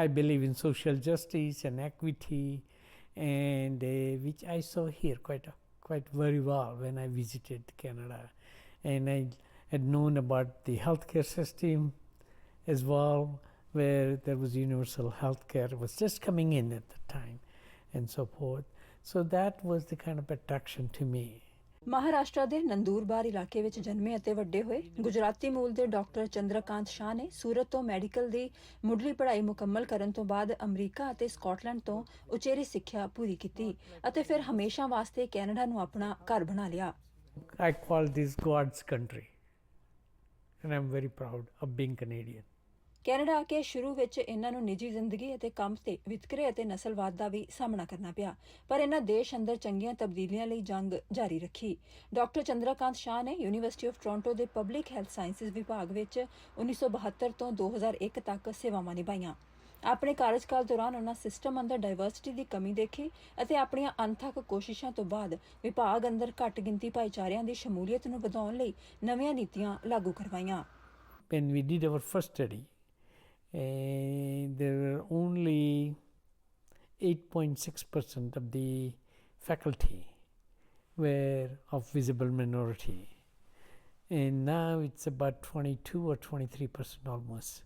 I believe in social justice and equity, and uh, which I saw here quite quite very well when I visited Canada, and I had known about the healthcare system as well, where there was universal healthcare it was just coming in at the time, and so forth. So that was the kind of attraction to me, Maharashtra ਦੇ ਨੰਦੂਰਬਾਰ ਇਲਾਕੇ ਵਿੱਚ ਜਨਮੇ ਅਤੇ ਵੱਡੇ ਹੋਏ ਗੁਜਰਾਤੀ ਮੂਲ ਦੇ doctor Chandrakant Shah ਨੇ ਸੂਰਤ ਤੋਂ ਮੈਡੀਕਲ ਦੀ ਮੁੱਢਲੀ ਪੜ੍ਹਾਈ ਮੁਕੰਮਲ ਕਰਨ ਤੋਂ ਬਾਅਦ ਅਮਰੀਕਾ ਅਤੇ ਸਕਾਟਲੈਂਡ ਤੋਂ ਉਚੇਰੀ ਸਿੱਖਿਆ ਪੂਰੀ ਕੀਤੀ ਅਤੇ ਫਿਰ ਹਮੇਸ਼ਾ ਵਾਸਤੇ ਕੈਨੇਡਾ ਨੂੰ ਆਪਣਾ ਘਰ ਬਣਾ ਲਿਆ I call this God's country and am very proud of being Canadian Canada ਆ ਕੇ ਸ਼ੁਰੂ ਵਿੱਚ ਇਹਨਾਂ ਨੂੰ ਨਿੱਜੀ ਜ਼ਿੰਦਗੀ ਅਤੇ ਕੰਮ ਤੇ ਵਿਤਕਰੇ ਅਤੇ ਨਸਲਵਾਦ ਦਾ ਵੀ ਸਾਹਮਣਾ ਕਰਨਾ ਪਿਆ ਪਰ ਇਹਨਾਂ ਦੇਸ਼ ਅੰਦਰ ਚੰਗੀਆਂ ਤਬਦੀਲੀਆਂ ਲਈ ਜੰਗ ਜਾਰੀ ਰੱਖੀ ਡਾਕਟਰ ਚੰਦਰਕਾਂਤ ਸ਼ਾਹ ਨੇ ਯੂਨੀਵਰਸਿਟੀ ਆਫ ਟੋਰਾਂਟੋ ਦੇ ਪਬਲਿਕ ਹੈਲਥ ਸਾਇੰਸਿਸ ਵਿਭਾਗ ਵਿੱਚ 1972 ਤੋਂ 2001 ਤੱਕ ਸੇਵਾਵਾਂ ਨਿਭਾਈਆਂ ਆਪਣੇ ਕਾਰਜਕਾਲ ਦੌਰਾਨ ਉਹਨਾਂ ਸਿਸਟਮ ਅੰਦਰ ਡਾਈਵਰਸਿਟੀ ਦੀ ਕਮੀ ਦੇਖੀ ਅਤੇ ਆਪਣੀਆਂ ਅਣਥੱਕ ਕੋਸ਼ਿਸ਼ਾਂ ਤੋਂ ਬਾਅਦ ਵਿਭਾਗ ਅੰਦਰ ਘੱਟ ਗਿਣਤੀ ਭਾਈਚਾਰਿਆਂ ਦੀ ਸ਼ਮੂਲੀਅਤ ਨੂੰ ਵਧਾਉਣ ਲਈ ਨਵੀਆਂ ਨੀਤੀਆਂ ਲਾਗੂ ਕਰਵਾਈਆਂ when we did our first study there were only 8.6 percent of the faculty were of visible minority and now it's about 22 or 23 percent almost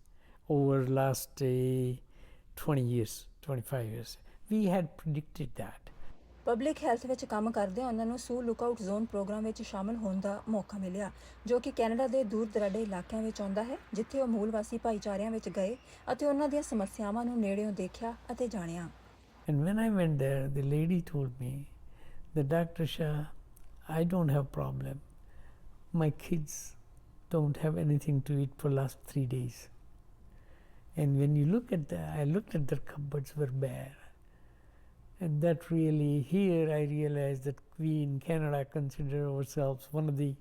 over last uh, 20 years 25 years we had predicted that public health ਵਿੱਚ ਕੰਮ ਕਰਦੇ ਉਹਨਾਂ ਨੂੰ ਸੂ ਲੁਕਆਊਟ zone programme ਵਿੱਚ ਸ਼ਾਮਲ ਹੋਣ ਦਾ ਮੌਕਾ ਮਿਲਿਆ ਜੋ ਕਿ ਕੈਨੇਡਾ ਦੇ ਦੂਰ ਦਰਾਡੇ ਇਲਾਕਿਆਂ ਵਿੱਚ ਆਉਂਦਾ ਹੈ ਜਿੱਥੇ ਉਹ ਮੂਲ ਵਾਸੀ ਭਾਈਚਾਰਿਆਂ ਵਿੱਚ ਗਏ ਅਤੇ ਉਹਨਾਂ ਦੀਆਂ ਸਮੱਸਿਆਵਾਂ ਨੂੰ ਨੇੜਿਓਂ ਦੇਖਿਆ ਅਤੇ ਜਾਣਿਆ and when I went there the lady told me the doctor Shah I don't have problem my kids don't have anything to eat for last 3 days. And when you look at the I looked at their cupboards were bare. And that really, here I realized that we in Canada consider ourselves one of the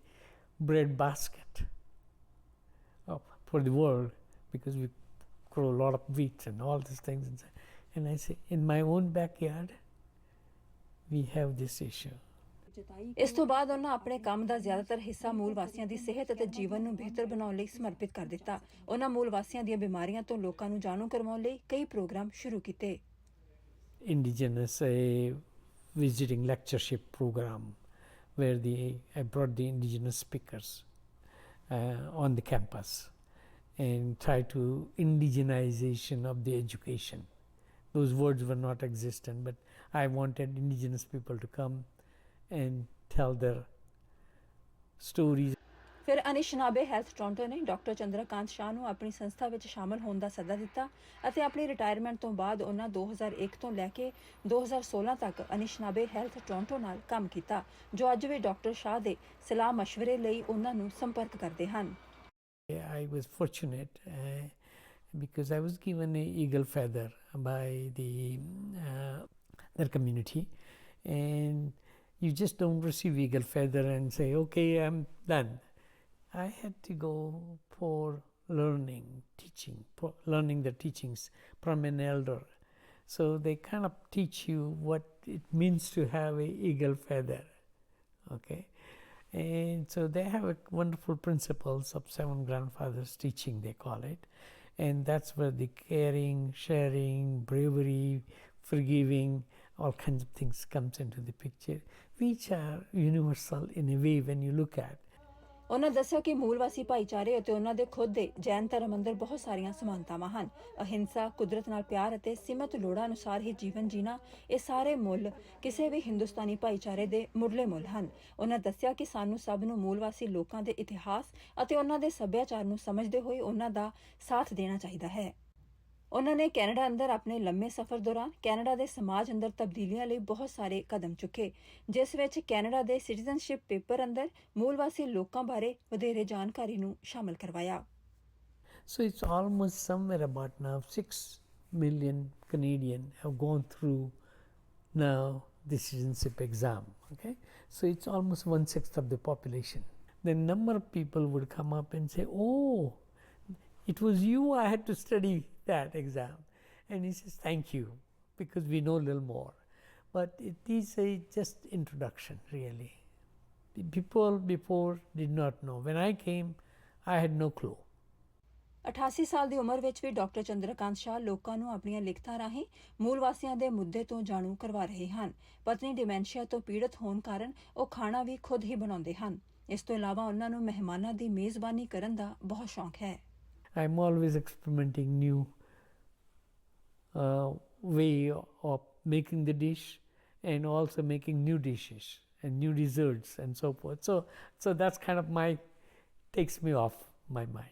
bread basket oh, for the world because we grow a lot of wheat and all these things. And, so. and I say, in my own backyard, we have this issue. ਇਸ ਤੋਂ ਬਾਅਦ ਉਹਨਾਂ ਆਪਣੇ ਕੰਮ ਦਾ ਜ਼ਿਆਦਾਤਰ ਹਿੱਸਾ ਮੂਲ ਵਾਸੀਆਂ ਦੀ ਸਿਹਤ ਅਤੇ ਜੀਵਨ ਨੂੰ ਬਿਹਤਰ ਬਣਾਉਣ ਲਈ ਸਮਰਪਿਤ ਕਰ ਦਿੱਤਾ। ਉਹਨਾਂ ਮੂਲ ਵਾਸੀਆਂ ਦੀਆਂ ਬਿਮਾਰੀਆਂ ਤੋਂ ਲੋਕਾਂ ਨੂੰ ਜਾਣੂ ਕਰਵਾਉਣ ਲਈ ਕਈ ਪ੍ਰੋਗਰਾਮ ਸ਼ੁਰੂ ਕੀਤੇ। indigenous a visiting lectureship program where the I brought the indigenous speakers uh, on the campus and try to indigenization of the education. Those words were not existent, but I wanted indigenous people to come and tell their stories ਫਿਰ Anishinabe health Toronto ਨੇ doctor Chandrakant Shah ਨੂੰ ਆਪਣੀ ਸੰਸਥਾ ਵਿੱਚ ਸ਼ਾਮਲ ਹੋਣ ਦਾ ਸੱਦਾ ਦਿੱਤਾ ਅਤੇ ਆਪਣੀ ਰਿਟਾਇਰਮੈਂਟ ਤੋਂ ਬਾਅਦ ਉਹਨਾਂ 2001 ਤੋਂ ਲੈ ਕੇ 2016 ਤੱਕ ਅਨਿਸ਼ਨਾਬੇ ਹੈਲਥ ਟੋਰਾਂਟੋ ਨਾਲ ਕੰਮ ਕੀਤਾ ਜੋ ਅੱਜ ਵੀ ਡਾਕਟਰ ਸ਼ਾਹ ਦੇ ਸਲਾਹ مشਵਰੇ ਲਈ ਉਹਨਾਂ ਨੂੰ ਸੰਪਰਕ ਕਰਦੇ ਹਨ I was fortunate because uh, because I was given eagle eagle feather by the community uh, and community, and you just don't receive eagle feather and say, "Okay, I'm done." I had to go for learning, teaching, learning the teachings from an elder. So they kind of teach you what it means to have an eagle feather. Okay. And so they have wonderful principles of seven grandfathers teaching, they call it. And that's where the caring, sharing, bravery, forgiving, all kinds of things comes into the picture, which are universal in a way when you look at. ਉਹਨਾਂ ਦੱਸਿਆ ਕਿ ਮੂਲ ਵਾਸੀ ਭਾਈਚਾਰੇ ਅਤੇ ਉਹਨਾਂ ਦੇ ਖੁਦ ਦੇ ਜੈਨ ਧਰਮ ਅੰਦਰ ਬਹੁਤ ਸਾਰੀਆਂ ਸਮਾਨਤਾਵਾਂ ਹਨ ਅਹਿੰਸਾ ਕੁਦਰਤ ਨਾਲ ਪਿਆਰ ਅਤੇ ਸਿਮਤ ਲੋੜਾਂ ਅਨੁਸਾਰ ਹੀ ਜੀਵਨ ਜੀਣਾ ਇਹ ਸਾਰੇ ਮੁੱਲ ਕਿਸੇ ਵੀ ਹਿੰਦੁਸਤਾਨੀ ਭਾਈਚਾਰੇ ਦੇ ਮੁੱਢਲੇ ਮੁੱਲ ਹਨ ਉਹਨਾਂ ਦੱਸਿਆ ਕਿ ਸਾਨੂੰ ਸਭ ਨੂੰ ਮੂਲ ਵਾਸੀ ਲੋਕਾਂ ਦੇ ਇਤਿਹਾਸ ਅਤੇ ਉਹਨਾਂ ਦੇ ਸੱਭਿਆਚਾਰ ਨੂੰ ਸਮਝਦੇ ਹੋਏ ਉਹਨਾਂ ਦਾ ਸਾਥ ਦੇਣਾ ਚਾਹੀਦਾ ਹੈ ਉਹਨਾਂ ਨੇ ਕੈਨੇਡਾ ਅੰਦਰ ਆਪਣੇ ਲੰਮੇ ਸਫ਼ਰ ਦੌਰਾਨ ਕੈਨੇਡਾ ਦੇ ਸਮਾਜ ਅੰਦਰ ਤਬਦੀਲੀਆਂ ਲਈ ਬਹੁਤ ਸਾਰੇ ਕਦਮ ਚੁੱਕੇ ਜਿਸ ਵਿੱਚ ਕੈਨੇਡਾ ਦੇ ਸਿਟੀਜ਼ਨਸ਼ਿਪ ਪੇਪਰ ਅੰਦਰ ਮੂਲ ਵਾਸੀ ਲੋਕਾਂ ਬਾਰੇ ਵਧੇਰੇ ਜਾਣਕਾਰੀ ਨੂੰ ਸ਼ਾਮਲ ਕਰਵਾਇਆ so it's almost somewhere about now 6 million Canadian have gone through now citizenship exam okay so it's almost 1/6 of the population then number of people would come up and say oh it was you I had to study that exam. And he says, Thank you, because we know a little more. But it is a just introduction, really. The people before did not know. When I came, I had no clue. 88 ਸਾਲ ਦੀ ਉਮਰ ਵਿੱਚ ਵੀ doctor Chandrakant ਸ਼ਾਹ ਲੋਕਾਂ ਨੂੰ ਆਪਣੀਆਂ ਲਿਖਤਾਂ ਰਾਹੀਂ ਮੂਲ ਵਾਸੀਆਂ ਦੇ ਮੁੱਦੇ ਤੋਂ ਜਾਣੂ ਕਰਵਾ ਰਹੇ ਹਨ। ਪਤਨੀ ਡਿਮੈਂਸ਼ੀਆ ਤੋਂ ਪੀੜਤ ਹੋਣ ਕਾਰਨ ਉਹ ਖਾਣਾ ਵੀ ਖੁਦ ਹੀ ਬਣਾਉਂਦੇ ਹਨ। ਇਸ ਤੋਂ ਇਲਾਵਾ ਉਹਨਾਂ ਨੂੰ ਮਹਿਮਾਨਾਂ ਦੀ ਮੇਜ਼ਬਾਨੀ ਕਰਨ ਦਾ ਬਹੁਤ ਸ਼ੌਂਕ ਹੈ। I'm always experimenting new uh, way of making the dish and also making new dishes and new desserts and so forth. So, so that's kind of my takes me off my mind.